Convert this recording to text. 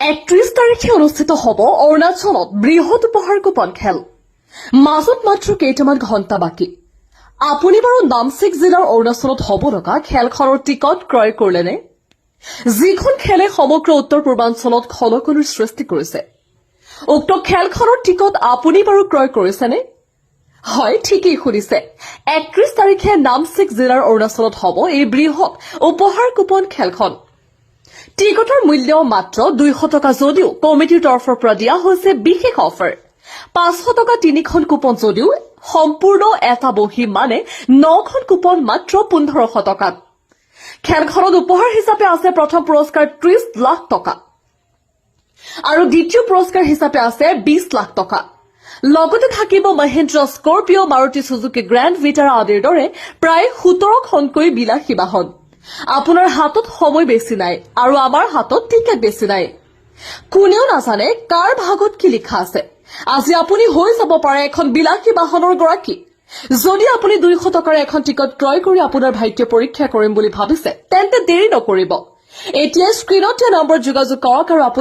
একত্ৰিশ তাৰিখে অনুষ্ঠিত হ'ব অৰুণাচলত বৃহৎ উপহাৰ কুপন খেল। মাজত মাত্ৰ কেইটামান ঘণ্টা বাকী। আপুনি বাৰু নামচিক জিলাৰ অৰুণাচলত হ'ব লগা খেলখনৰ টিকট ক্ৰয় কৰিলেনে যিখন খেলে সমগ্ৰ উত্তৰ পূৰ্বাঞ্চলত খলকলিৰ সৃষ্টি কৰিছে। উক্ত খেলখনৰ টিকট আপুনি বাৰু ক্ৰয় কৰিছেনে হয়, ঠিকেই শুনিছে। একত্ৰিশ তাৰিখে নামচিক জিলাৰ অৰুণাচলত হ'ব এই বৃহৎ উপহাৰ কুপন খেলখন। টিকটৰ মূল্য মাত্ৰ দুইশ টকা যদিও কমিটিৰ তৰফৰ পৰা দিয়া হৈছে বিশেষ অফাৰ। পাঁচশো টকা তিনিখন কুপন যদিও সম্পূৰ্ণ এটা বহী মানে নখন কুপন মাত্ৰ পোন্ধৰশ টকাত। খেলখনত উপহাৰ হিচাপে আছে প্ৰথম পুৰস্কাৰ ত্ৰিশ লাখ টকা। আৰু দ্বিতীয় পুৰস্কাৰ হিচাপে আছে বিশ লাখ টকা। লগতে থাকিব Mahindra, Scorpio, Maruti Suzuki Grand Vitara আদিৰ দৰে প্ৰায় সোতৰখনকৈ বিলাসী বাহন। আপোনাৰ হাতত সময় বেছি নাই আৰু আমাৰ হাতত টিকেট বেছি নাই। কোনেও নাজানে কাৰ ভাগত কি লিখা আছে। আজি আপুনি হৈ যাব পাৰে এখন বিলাসী বাহনৰ গৰাকী। যদি আপুনি দুইশ টকাৰ এখন টিকট ক্ৰয় কৰি আপোনাৰ ভাইটিয়ে পৰীক্ষা কৰিম বুলি ভাবিছে তেন্তে দেৰি নকৰিব। এতিয়া স্ক্ৰীণত দিয়া নম্বৰত যোগাযোগ কৰক আৰু আপুনি